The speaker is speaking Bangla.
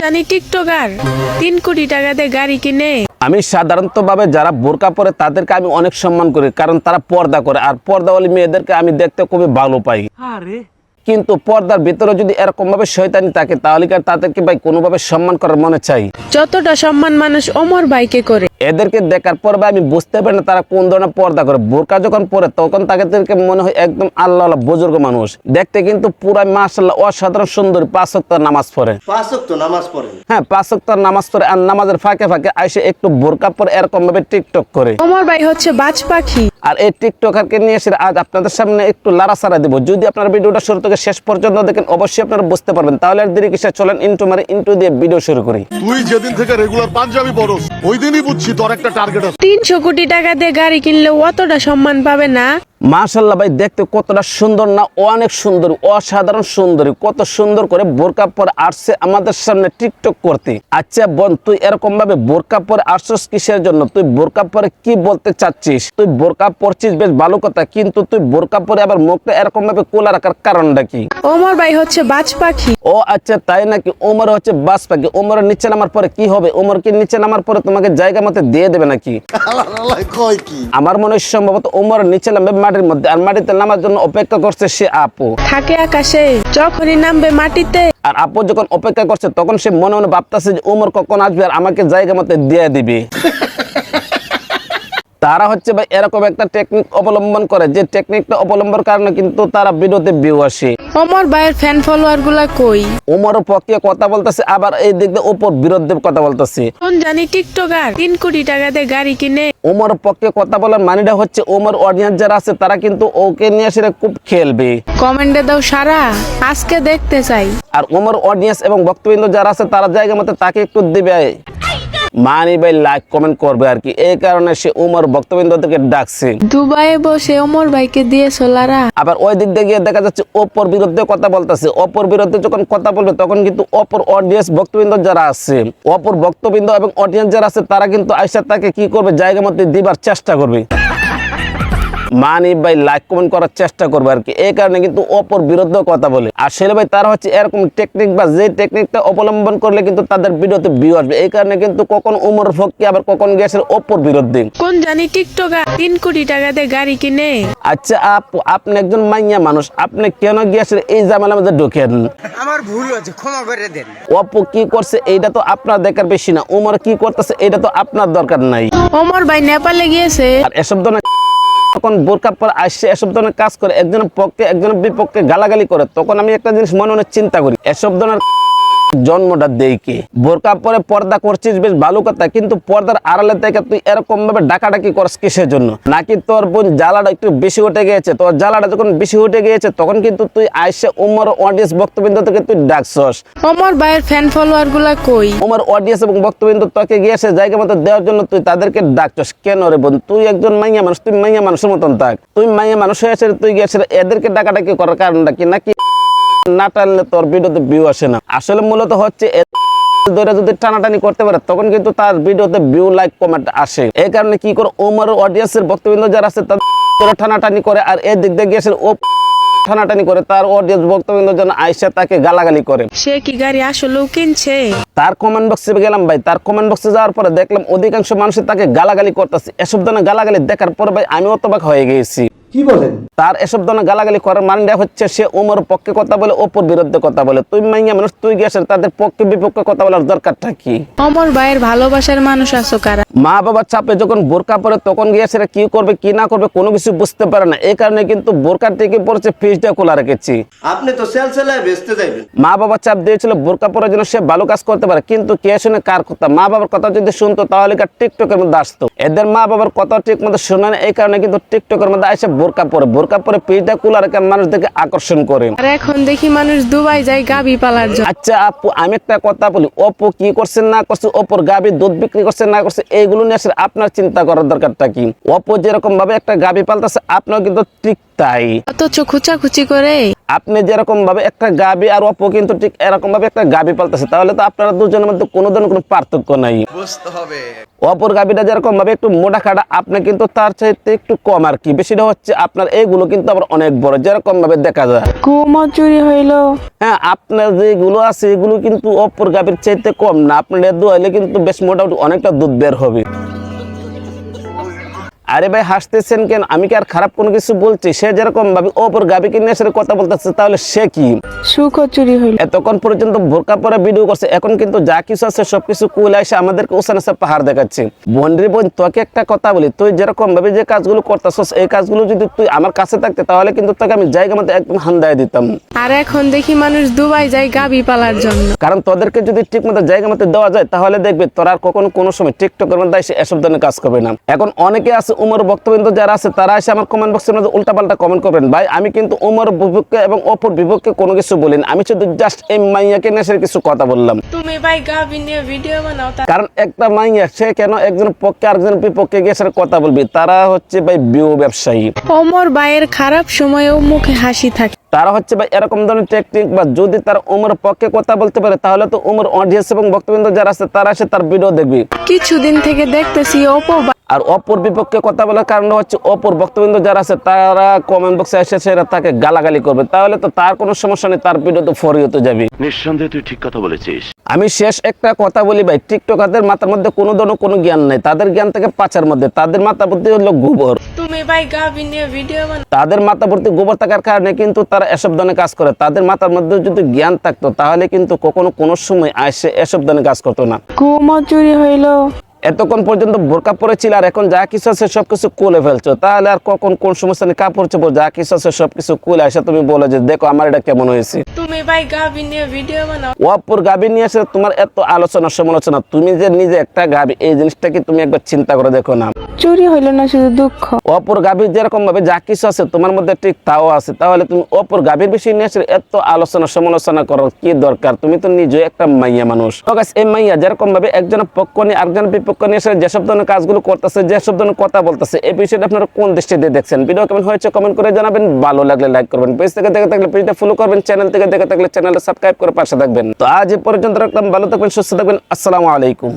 জানি টিকটকার। তিন কোটি টাকা দিয়ে গাড়ি কিনে। আমি সাধারণত ভাবে যারা বোরকা পরে তাদেরকে আমি অনেক সম্মান করি কারণ তারা পর্দা করে আর পর্দাওয়ালি মেয়েদেরকে আমি দেখতে খুবই ভালো পাই। কিন্তু পর্দার ভিতরে যদি এরকম ভাবে শয়তানি থাকে তাহলে কি তাদেরকে ভাই কোনোভাবে সম্মান করার মনে চাই? যতটা সম্মান মানুষ ওমর ভাইকে করে। এদেরকে দেখার পর ভাই আমি বুঝতে পারি না তারা কোন ধরনের পর্দা করে। বোরকা যখন পরে তখন তাদেরকে মনে হয় একদম আল্লাহ আল্লাহ বুজুর্গ মানুষ। দেখতে কিন্তু পুরাই মাসাল্লাহ অসাধারণ সুন্দর পাঁচ সপ্তাহ নামাজ পড়ে। পাঁচ ওয়াক্ত নামাজ পড়েন হ্যাঁ পাঁচ সপ্তাহ নামাজ পড়ে আর নামাজের ফাঁকে ফাঁকে আইসে একটু বোরকা পরে এরকম ভাবে টিকটক করে। ওমর ভাই হচ্ছে বাজ পাখি। আর এই টিকটকারকে নিয়ে এসে আজ আপনাদের সামনে একটু লাড়াছাড়া দিব। যদি আপনার ভিডিওটা শুরু থেকে শেষ পর্যন্ত দেখেন অবশ্যই আপনারা বুঝতে পারবেন। তাহলে আর দেরি কিসে চলেন ইন্টু মারে ইন্টু দিয়ে ভিডিও শুরু করি। তুই যেদিন থেকে রেগুলার পাঞ্জাবি পরস ওই দিনই বুঝছি তোর একটা টার্গেট আছে। তিনশো কোটি টাকা দিয়ে গাড়ি কিনলে অতটা সম্মান পাবে না। মাশাল্লাহ ভাই দেখতে কতটা সুন্দর না? অনেক সুন্দর অসাধারণ সুন্দরী। কত সুন্দর করে বোরকা পরে আসছে আমাদের সামনে টিকটক করতে। আচ্ছা বোন তুই এরকম ভাবে বোরকা পরে আসছিস কিসের জন্য? তুই বোরকা পরে কি বলতে চাচ্ছিস? তুই বোরকা পরছিস বেশ ভালো কথা কিন্তু তুই বোরকা পরে আবার মুখটা এরকম ভাবে কোলা রাখার কারণটা কি? ওমর ভাই হচ্ছে বাজ পাখি। ও আচ্ছা তাই নাকি? ওমর হচ্ছে বাস পাখি। ওমরের নিচে নামার পরে কি হবে? ওমরকে নিচে নামার পরে তোমাকে জায়গা মতো দিয়ে দেবে নাকি? কি? আমার মনে হয় সম্ভবত ওমরের নিচে নামবে মাটির মধ্যে আর মাটিতে নামার জন্য অপেক্ষা করছে সে আপু। থাকে আকাশে যখনই নামবে মাটিতে। আর আপু যখন অপেক্ষা করছে তখন সে মনে মনে ভাবতেছে যে উমর কখন আসবে আর আমাকে জায়গা মতো দিয়ে দিবে। তারা হচ্ছে ভাই এরকম একটা টেকনিক অবলম্বন করে যে টেকনিকটা অবলম্বন কারণে কিন্তু তারা ভিডিওতে ভিউ আসে। ওমর ভাইয়ের ফ্যান ফলোয়ারগুলা কই? ওমরের পক্ষে কথা বলতেছে আবার এই দিক দিয়ে ওপর বিরুদ্ধে কথা বলতেছে। কোন জানি টিকটকার তিন কোটি টাকা দিয়ে গাড়ি কিনে। ওমর পক্ষে কথা বলার মানেটা হচ্ছে ওমর অডিয়েন্স যারা আছে তারা কিন্তু ওকে নিয়ে সেটা খুব খেলবে। কমেন্টে দাও সারা আজকে দেখতে চাই। আর ওমর অডিয়েন্স এবং ভক্তবৃন্দ যারা আছে তারা জায়গা মতো তাকে একটু দিবে। মানি ভাই লাইক কমেন্ট করবে আর কি। এই কারণে সে উমর ভক্তবৃন্দদেরকে ডাকছে। দুবাইয়ে বসে উমর ভাইকে দিয়ে সোলারা আবার ওই দিক দিয়ে দেখা যাচ্ছে অপর বিরুদ্ধে কথা বলতেছে। অপর বিরুদ্ধে যখন কথা বলবে তখন কিন্তু অপর অডিয়েন্স বক্তবৃন্দ যারা আছে অপর বক্তবৃন্দ এবং অডিয়েন্স যারা আছে তারা কিন্তু আইসা তাকে কি করবে? জায়গা মধ্যে দিবার চেষ্টা করবে। মানি ভাই লাইক কমেন্ট করার চেষ্টা করবে আর কি। এই কারণে কিন্তু অপর বিরুদ্ধে কথা বলে। আর ছেলে ভাই তারা হচ্ছে এরকম টেকনিক বা যে টেকনিকটা অবলম্বন করলে কিন্তু তাদের ভিডিওতে ভিউ আসবে। এই কারণে কিন্তু কখন উমর ফককে আবার কখন গেছে অপর বিরুদ্ধে। কোন জানি টিকটকার তিন কোটি টাকা দিয়ে গাড়ি কিনে। আচ্ছা আপু আপনি একজন মাইয়া মানুষ। আপনি কেন গিয়েছেন এই জামালার মধ্যে ঢুকেন আমার ভুল হয়েছে ক্ষমা করে দেন। অপু কি করছে এইটা তো আপনার দেখার বেশি না। উমর কি করতেছে এটা তো আপনার দরকার নাই। ওমর ভাই নেপালে গিয়েছে। আর এসব ধরনের তখন বোরকা পরে আসছে এসব ধরনের কাজ করে, একজনের পক্ষে, একজনের বিপক্ষে গালাগালি করে, তখন আমি একটা জিনিস মনে মনে চিন্তা করি। এসব ধরনের জন্মটা দেই কে? বোরকা পরে পর্দা করছিস বেশ ভালো কথা কিন্তু পর্দার আড়ালে থেকে তুই এরকম ভাবে ডাকাডাকি করস কিসের জন্য? নাকি তোর বোন জ্বালাটা একটু বেশি উঠে গিয়েছে? তোর জ্বালাটা যখন বেশি উঠে গিয়েছে তখন কিন্তু তুই আইসে উমর অডিয়েন্স বক্তবৃন্দ থেকে তুই ডাকছস। ওমর ভাইয়ের ফ্যান ফলোয়ারগুলা কই? উমর অডিয়েন্স এবং বক্তবৃন্দ তোকে গিয়েছে জায়গা মতো দেওয়ার জন্য তুই তাদেরকে ডাকছস। কেন রে বোন? তুই একজন মাইয়া মানুষ তুই মাইয়া মানুষের মতন থাক। তুই মাইয়া মানুষ হয়েছে তুই গিয়েছে এদেরকে ডাকাডাকি করার কারণটা কি নাকি না টানলে তোর ভিডিওতে ভিউ আসে না। আসলে মূলত হচ্ছে ধরে যদি টানাটানি করতে পারে তখন কিন্তু তার ভিডিওতে ভিউ লাইক কমেন্ট আসে। এই কারণে কি করে ওমর অডিয়েন্সের যারা আছে তাদের টানাটানি করে আর এর দিক দিয়ে গিয়েছে ও টানাটানি করে তার অডিয়েন্স যেন আইসা তাকে গালাগালি করে। সে কি গাড়ি আসলেও কিনছে? তার কমেন্ট বক্সে গেলাম ভাই। তার কমেন্ট বক্সে যাওয়ার পরে দেখলাম অধিকাংশ মানুষ তাকে গালাগালি করতেছে। এসব ধরনের গালাগালি দেখার পর ভাই আমি অতবাক হয়ে গেছি। কি বলেন? তার এসব ধরনের গালাগালি করার মানটা হচ্ছে সে ওমর পক্ষে কথা বলে ওপর বিরুদ্ধে কথা বলে। তুই মাইয়া মানুষ তুই গেছেন তাদের পক্ষে বিপক্ষে কথা বলার দরকারটা কি? অমর ভাইয়ের ভালোবাসার মানুষ আছো কারা? মা বাবার চাপে যখন বোরকা পরে তখন গিয়েছে কি করবে কি না করবে কোনো কিছু বুঝতে পারে না। এই কারণে কিন্তু বোরকা থেকে পড়েছে ফ্রিজটা খোলা রেখেছি। আপনি তো সেল সেলায় বেচতে যাইবেন। মা বাবা চাপ দিয়েছিল বোরকা পরার জন্য সে ভালো কাজ করতে পারে কিন্তু কে শুনে কার কথা? মা বাবার কথা যদি শুনতো তাহলে টিকটকের মধ্যে আসতো? এদের মা বাবার কথা ঠিক মতো শুনে না এই কারণে কিন্তু টিকটকের মধ্যে আসে বোরকা পরে বোরকা পরে পিঠটা কুলা রেখে মানুষদেরকে আকর্ষণ করে। আর এখন দেখি মানুষ দুবাই যায় গাবি পালার জন্য। আচ্ছা আপু আমি একটা কথা বলি অপু কি করছে না করছে অপুর গাবি দুধ বিক্রি করছে না করছে এইগুলো নিয়ে আসলে আপনার চিন্তা করার দরকারটা কি? অপু যেরকম ভাবে একটা গাবি পাল্টাছে আপনার কিন্তু ঠিক তাই। অথচ খুচাখুচি করে। আপনি যেরকম ভাবে একটা গাবি আর অপু কিন্তু ঠিক এরকম ভাবে একটা গাবি পালতেছে তাহলে তো আপনারা দুজনের মধ্যে কোনো ধরনের কোনো পার্থক্য নাই। বুঝতে হবে। অপর গাবিটা যেরকম ভাবে একটু মোটা খাটা আপনি কিন্তু তার চাইতে একটু কম আর কি বেশিটা হচ্ছে হচ্ছে আপনার এইগুলো কিন্তু আবার অনেক বড় যেরকম ভাবে দেখা যায়। কুমো চুরি হইল। হ্যাঁ আপনার যেগুলো আছে এগুলো কিন্তু অপর গাভীর চাইতে কম না। আপনার দোয়াইলে কিন্তু বেশ মোটামুটি অনেকটা দুধ বের হবে। আরে ভাই হাসতেছেন কেন? আমি কি আর খারাপ কোনো কিছু বলছি? সে যেরকম ভাবে অপর গাভীকে নিয়ে এসে কথা বলতেছে তাহলে সে কি? সুখও চুরি হইল। এতক্ষণ পর্যন্ত বোরকা পরে ভিডিও করছে এখন কিন্তু যা কিছু আছে সবকিছু কুলে এসে আমাদেরকে ওসান এসে পাহাড় দেখাচ্ছে। বোনরে বোন তোকে একটা কথা বলি তুই যেরকম ভাবে যে কাজগুলো করতেছস এই কাজগুলো যদি তুই আমার কাছে থাকতে তাহলে কিন্তু তোকে আমি জায়গা মতো একদম হান্দায় দিতাম। আর এখন দেখি মানুষ দুবাই যায় গাবি পালার জন্য। কারণ তোদেরকে যদি ঠিক মতো জায়গা মতো দেওয়া যায় তাহলে দেখবে তোরা আর কখনো কোনো সময় টিকটকের মধ্যে এসে এসব ধরনের কাজ করবে না। এখন অনেকে আছে উমর বক্তব্য যারা আছে তারা এসে আমার কমেন্ট বক্সের মধ্যে উল্টাপাল্টা কমেন্ট করবেন। ভাই আমি কিন্তু উমর বিপক্ষে এবং অপর বিপক্ষে কোনো কিছু বলিনি। আমি শুধু জাস্ট এই মাইয়াকে নেশের কিছু কথা বললাম। তুমি ভাই গাবি নিয়ে ভিডিও বানাও কারণ একটা মাইয়া সে কেন একজন পক্ষে আরেকজন বিপক্ষে গিয়ে কথা বলবি? তারা হচ্ছে ভাই বিও ব্যবসায়ী। অমর ভাইয়ের খারাপ সময়েও মুখে হাসি থাকে। তারা হচ্ছে ভাই এরকম ধরনের টেকনিক বা যদি তার উমর পক্ষে কথা বলতে পারে তাহলে তো উমর অডিয়েন্স এবং বক্তব্য যারা আছে তারা এসে তার ভিডিও দেখবি। কিছুদিন থেকে দেখতেছি অপো আর অপর বিপক্ষে কথা বলার কারণ হচ্ছে অপর বক্তব্য যারা আছে তারা কমেন্ট বক্সে এসে সেরা তাকে গালাগালি করবে। তাহলে তো তার কোনো সমস্যা নেই তার ভিডিও তো ফরি হতে যাবে। নিঃসন্দেহে তুই ঠিক কথা বলেছিস। আমি শেষ একটা কথা বলি ভাই টিকটকারদের মাথার মধ্যে কোনো ধরনের কোনো জ্ঞান নাই। তাদের জ্ঞান থেকে পাচার মধ্যে। তাদের মাথা বুদ্ধি হলো গোবর। তুমি ভাই গাবি নিয়ে ভিডিও বানাও। তাদের মাথা ভর্তি গোবর থাকার কারণে কিন্তু তারা এসব ধরনের কাজ করে, তাদের মাথার মধ্যে যদি জ্ঞান থাকতো, তাহলে কিন্তু কখনো কোনো সময় আসে এসব ধরনের কাজ করতো না। কুমার চুরি হইল। এতক্ষণ পর্যন্ত বোরকা পরেছিল আর এখন যা কিছু আছে সবকিছু কুলে ফেলছো। তাহলে আর কখন কোন সমস্যা নেই কাপড় চোপড় যা কিছু আছে সবকিছু কুলে আসে। তুমি বলে যে দেখো আমার এটা কেমন হয়েছে। তুমি ভাই গাবি নিয়ে ভিডিও বানাও। অপর গাবি নিয়ে এসে তোমার এত আলোচনা সমালোচনা। তুমি যে নিজে একটা গাবি এই জিনিসটা কি তুমি একবার চিন্তা করে দেখো না। চুরি হইল না শুধু দুঃখ? অপর গাভীর যেরকম ভাবে যা কিছু আছে তোমার মধ্যে ঠিক তাও আছে। তাহলে তুমি অপর গাভীর বিষয় নিয়ে এসে এত আলোচনা সমালোচনা করার কি দরকার? তুমি তো নিজে একটা মাইয়া মানুষ। তো এই মাইয়া যেরকম ভাবে একজনের পক্ষ নিয়ে আরেকজন বিপক্ষ নিয়ে এসে যেসব ধরনের কাজগুলো করতেছে, যেসব ধরনের কথা বলতেছে, এই বিষয়টা আপনারা কোন দৃষ্টি দিয়ে দেখছেন? ভিডিও কেমন হয়েছে কমেন্ট করে জানাবেন, ভালো লাগলে লাইক করবেন। পেজ থেকে দেখে থাকলে পেজটা ফলো করবেন চ্যানেল থেকে দেখে থাকলে চ্যানেলটা সাবস্ক্রাইব করে পাশে থাকবেন। তো আজ পর্যন্ত রাখলাম, ভালো থাকবেন, সুস্থ থাকবেন, আসসালামু আলাইকুম।